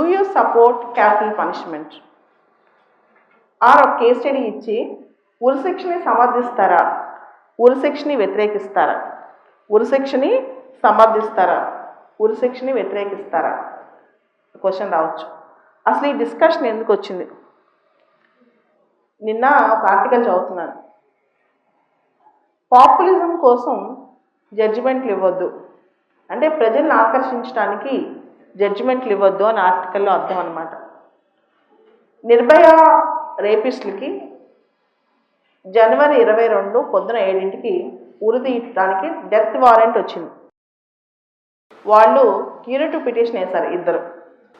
Do you support capital punishment. Or ఒక case study ఇచ్చి ఉరిశిక్షని సమర్థిస్తారా? ఉరిశిక్షని వ్యతిరేకిస్తారా? ఉరిశిక్షని సమర్థిస్తారా? ఉరిశిక్షని వ్యతిరేకిస్తారా? క్వశ్చన్ రావచ్చు. అసలు ఈ డిస్కషన్ ఎందుకు వచ్చింది? నిన్న ఒక ఆర్టికల్ చదువుతున్నాను. పాపులిజం కోసం జడ్జిమెంట్లు ఇవ్వద్దు. అంటే ప్రజల్ని ఆకర్షించడానికి జడ్జిమెంట్లు ఇవ్వద్దు అని ఆర్టికల్లో అర్థం అనమాట నిర్భయ రేపిస్టులకి జనవరి ఇరవై రెండు పొద్దున ఏడింటికి ఉరిదీయటానికి డెత్ వారెంట్ వచ్చింది. వాళ్ళు క్యూరేటివ్ పిటిషన్ వేశారు ఇద్దరు.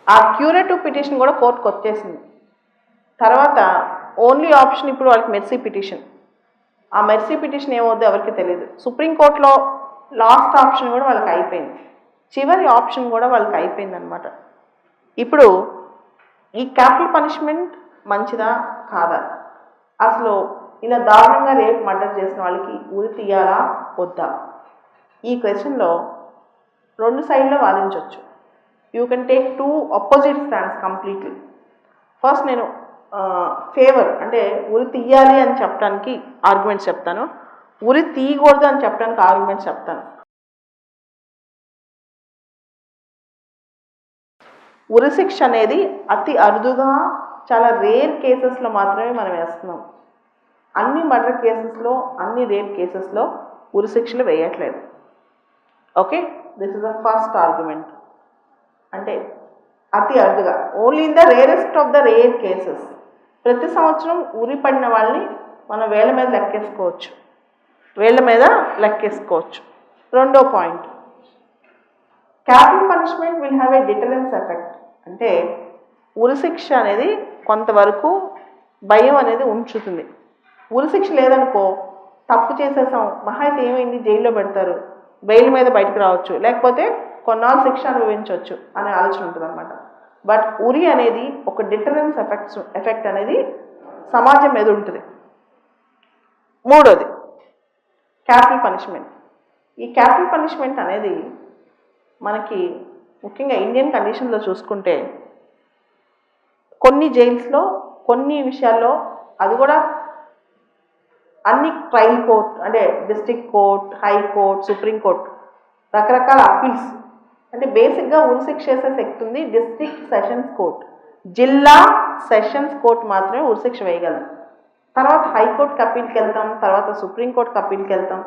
ఆ క్యూరేటివ్ పిటిషన్ కూడా కోర్టుకు వచ్చేసింది. తర్వాత ఓన్లీ ఆప్షన్ ఇప్పుడు వాళ్ళకి మెర్సీ పిటిషన్. ఆ మెర్సీ పిటిషన్ ఏమవుద్దో ఎవరికి తెలియదు సుప్రీంకోర్టులో లాస్ట్ ఆప్షన్ కూడా వాళ్ళకి అయిపోయింది. చివరి ఆప్షన్ కూడా వాళ్ళకి అయిపోయిందనమాట ఇప్పుడు ఈ క్యాపిటల్ పనిష్మెంట్ మంచిదా కాదా? అసలు ఇలా దారుణంగా రేపు మర్డర్ చేసిన వాళ్ళకి ఉరి తీయాలా వద్దా? ఈ క్వశ్చన్లో రెండు సైడ్లో వాదించవచ్చు you can take two opposite stands completely first నేను ఫేవర్ అంటే ఉరి తీయాలి అని చెప్పడానికి ఆర్గ్యుమెంట్స్ చెప్తాను. ఉరి తీయకూడదు అని చెప్పడానికి ఆర్గ్యుమెంట్స్ చెప్తాను. ఉరిశిక్ష అనేది అతి అరుదుగా చాలా రేర్ కేసెస్లో మాత్రమే మనం వేస్తున్నాం. అన్ని మర్డర్ కేసెస్లో అన్ని రేర్ కేసెస్లో ఉరిశిక్షలు వేయట్లేదు. Okay this is the first argument అంటే అతి అరుదుగా. Only in the rarest of the rare cases ప్రతి సంవత్సరం ఉరి పడిన వాళ్ళని మనం వేళ్ళ మీద లెక్కేసుకోవచ్చు. వేళ్ళ మీద లెక్కేసుకోవచ్చు. రెండో point capital punishment will have a deterrence effect అంటే ఉరిశిక్ష అనేది కొంతవరకు భయం అనేది ఉంచుతుంది. ఉరిశిక్ష లేదనుకో తప్పు చేసేసాం మహా అయితే ఏమైంది? జైల్లో పెడతారు బెయిల్ మీద బయటకు రావచ్చు లేకపోతే కొన్నాళ్ళు శిక్ష అనుభవించవచ్చు అనే ఆలోచన ఉంటుంది అనమాట బట్ ఉరి అనేది ఒక డిటరెన్స్ ఎఫెక్ట్స్ ఎఫెక్ట్ అనేది సమాజం మీద ఉంటుంది. మూడోది క్యాపిటల్ పనిష్మెంట్. ఈ క్యాపిటల్ పనిష్మెంట్ అనేది మనకి ముఖ్యంగా ఇండియన్ కండిషన్లో చూసుకుంటే కొన్ని జైల్స్లో కొన్ని విషయాల్లో అది కూడా అన్ని ట్రయల్ కోర్ట్ అంటే district court high court supreme court రకరకాల అప్పీల్స్ అంటే బేసిక్గా ఉరిశిక్ష చేసే శక్తి ఉంది డిస్టిక్ సెషన్స్ కోర్ట్ జిల్లా సెషన్స్ కోర్ట్ మాత్రమే ఉరిశిక్ష వేయగలం. తర్వాత హైకోర్టుకి అప్పీల్కి వెళ్తాం తర్వాత సుప్రీంకోర్టుకి అప్పీల్కి వెళ్తాం.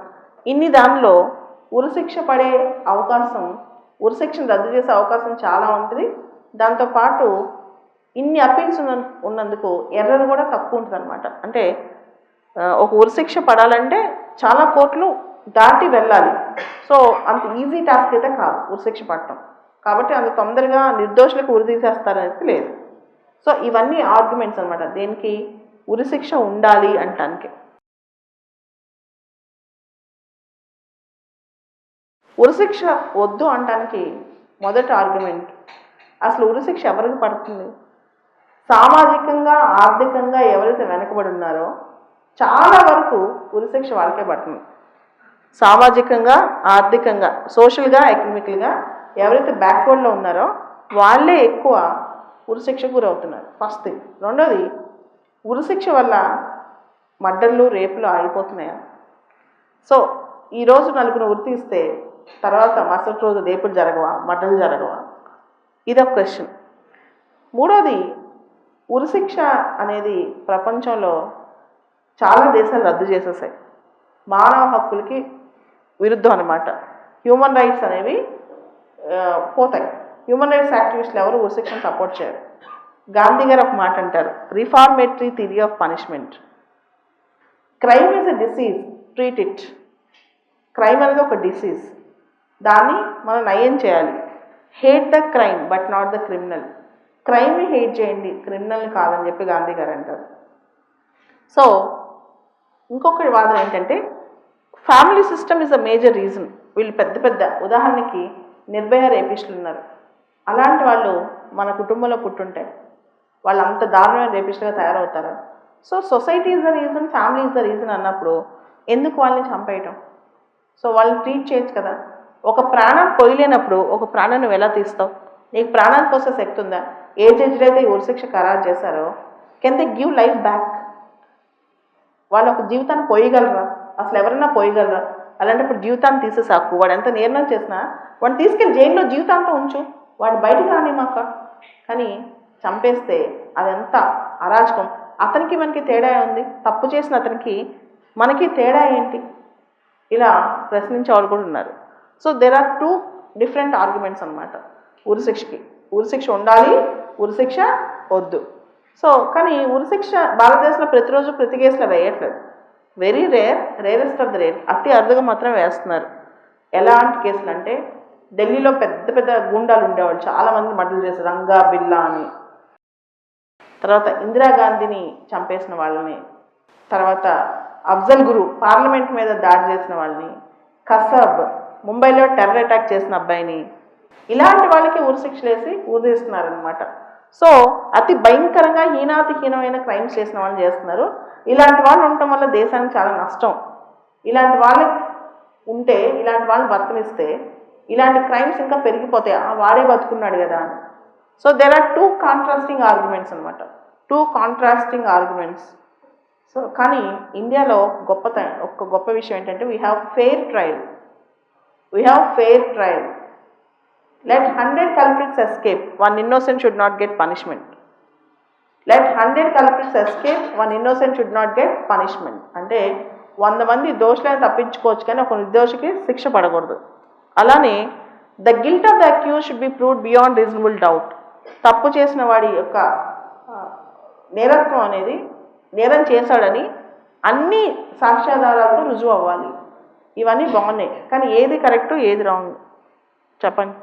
ఇన్ని దానిలో ఉరిశిక్ష పడే అవకాశం ఉరిశిక్షను రద్దు చేసే అవకాశం చాలా ఉంటుంది. దాంతోపాటు ఇన్ని అప్పీల్స్ ఉన్న ఉన్నందుకు ఎర్రర్ కూడా తక్కువ ఉంటుంది అనమాట అంటే ఒక ఉరిశిక్ష పడాలంటే చాలా కోర్టులు దాటి వెళ్ళాలి. సో అంత ఈజీ టాస్క్ అయితే కాదు ఉరిశిక్ష పడటం. కాబట్టి అంత తొందరగా నిర్దోషులకు ఉరి తీసేస్తారనేది లేదు. సో ఇవన్నీ ఆర్గ్యుమెంట్స్ అనమాట దేనికి ఉరిశిక్ష ఉండాలి అంటానికి. ఉరిశిక్ష వద్దు అంటానికి మొదటి ఆర్గ్యుమెంట్ అసలు ఉరిశిక్ష ఎవరికి పడుతుంది? సామాజికంగా ఆర్థికంగా ఎవరైతే వెనకబడి ఉన్నారో చాలా వరకు ఉరిశిక్ష వాళ్ళకే పడుతుంది. సామాజికంగా ఆర్థికంగా సోషల్గా ఎకనామికల్గా ఎవరైతే బ్యాక్వర్డ్లో ఉన్నారో వాళ్ళే ఎక్కువ ఉరిశిక్ష గురవుతున్నారు. ఫస్ట్ థింగ్ రెండోది ఉరిశిక్ష వల్ల మర్డర్లు రేపులు ఆగిపోతున్నాయా? సో ఈరోజు నలుగురు ఉరి తీస్తే తర్వాత మరుసటి రోజు రేపులు జరగవా? మడ్డలు జరగవా? ఇదొక క్వశ్చన్. మూడోది ఉరిశిక్ష అనేది ప్రపంచంలో చాలా దేశాలు రద్దు చేసేసాయి. మానవ హక్కులకి విరుద్ధం అనమాట హ్యూమన్ రైట్స్ అనేవి పోతాయి. హ్యూమన్ రైట్స్ యాక్టివిస్టులు ఎవరు ఉరిశిక్షను సపోర్ట్ చేయరు. గాంధీ గారు ఒక మాట అంటారు reformatory theory of punishment crime is a disease treat it crime అనేది ఒక డిసీజ్ దాన్ని మనం నయం చేయాలి. Hate the crime but not the criminal క్రైమ్ని hate చేయండి క్రిమినల్ని కాదని చెప్పి గాంధీ గారు అంటారు. సో ఇంకొకటి వాదన ఏంటంటే family system is a major reason వీళ్ళు పెద్ద పెద్ద ఉదాహరణకి నిర్భయ రేపిస్టులు ఉన్నారు. అలాంటి వాళ్ళు మన కుటుంబంలో పుట్టుంటే వాళ్ళు అంత దారుణమైన రేపిస్టులుగా తయారవుతారు? So society is the reason family is the reason అన్నప్పుడు ఎందుకు వాళ్ళని చంపేయటం? సో వాళ్ళని ట్రీట్ చేయొచ్చు కదా? ఒక ప్రాణం పోయలేనప్పుడు ఒక ప్రాణం నువ్వు ఎలా తీస్తావు? నీకు ప్రాణాన్ని పోసే శక్తి ఉందా? ఏ జడ్జిలో అయితే ఉరిశిక్ష ఖరారు చేశారో can they give life back వాళ్ళ ఒక జీవితాన్ని పోయగలరా? అసలు ఎవరైనా పోయగలరా? అలాంటప్పుడు జీవితాన్ని తీసేసాకు వాడు ఎంత నిర్ణయం చేసినా వాడిని తీసుకెళ్ళి జైల్లో జీవితాంతం ఉంచు. వాడు బయటకు రాని మాక కానీ చంపేస్తే అదంతా అరాచకం అతనికి మనకి తేడా ఉంది తప్పు చేసిన అతనికి మనకి తేడా ఏంటి? ఇలా ప్రశ్నించే వాళ్ళు కూడా ఉన్నారు. So there are two different arguments అనమాట ఉరిశిక్షకి ఉరిశిక్ష ఉండాలి ఉరిశిక్ష వద్దు. సో కానీ ఉరిశిక్ష భారతదేశంలో ప్రతిరోజు ప్రతి కేసులో వేయట్లేదు. Very rare rarest of the rare అతి అరుదుగా మాత్రం వేస్తున్నారు. ఎలాంటి కేసులు అంటే ఢిల్లీలో పెద్ద పెద్ద గుండాలు ఉండేవాళ్ళు. చాలామంది మర్డర్లు చేశారు రంగా బిల్లా అని. తర్వాత ఇందిరాగాంధీని చంపేసిన వాళ్ళని. తర్వాత అఫ్జల్ గురు పార్లమెంట్ మీద దాడి చేసిన వాళ్ళని. కసబ్ ముంబైలో టెర్రర్ అటాక్ చేసిన అబ్బాయిని. ఇలాంటి వాళ్ళకి ఉరిశిక్షలు వేసి ఊరిస్తున్నారనమాట సో అతి భయంకరంగా హీనాతిహీనమైన క్రైమ్స్ చేసిన వాళ్ళు చేస్తున్నారు. ఇలాంటి వాళ్ళు ఉండటం వల్ల దేశానికి చాలా నష్టం. ఇలాంటి వాళ్ళు ఉంటే ఇలాంటి వాళ్ళు బతకనిస్తే ఇలాంటి క్రైమ్స్ ఇంకా పెరిగిపోతాయి. వాడే బతుకున్నాడు కదా అని. So there are two contrasting arguments అనమాట టూ కాంట్రాస్టింగ్ ఆర్గ్యుమెంట్స్ సో కానీ ఇండియాలో గొప్పత ఒక గొప్ప విషయం ఏంటంటే we have fair trial We have fair trial. Let hundred culprits escape one innocent should not get punishment let hundred culprits escape one innocent should not get punishment అంటే వంద మంది దోషులను తప్పించుకోవచ్చు కానీ ఒక నిర్దోషికి శిక్ష పడకూడదు. అలానే the guilt of the accused should be proved beyond reasonable doubt తప్పు చేసిన వాడి యొక్క నేరత్వం అనేది నేరం చేశాడని అన్ని సాక్ష్యాధారాలతో రుజువు అవ్వాలి. ఇవన్నీ బాగున్నాయి. కానీ ఏది కరెక్ట్ ఏది రాంగ్ చెప్పండి.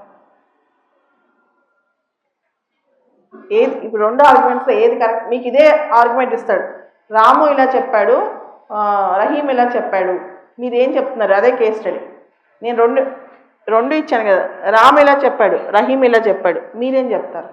ఏది ఇప్పుడు రెండు ఆర్గ్యుమెంట్స్లో ఏది కరెక్ట్ మీకు ఇదే ఆర్గ్యుమెంట్ ఇస్తాడు. రాము ఇలా చెప్పాడు రహీం ఇలా చెప్పాడు. మీరు ఏం చెప్తున్నారు? అదే కేస్ స్టడీ నేను రెండు రెండు ఇచ్చాను కదా. రాము ఇలా చెప్పాడు రహీం ఇలా చెప్పాడు. మీరేం చెప్తారు?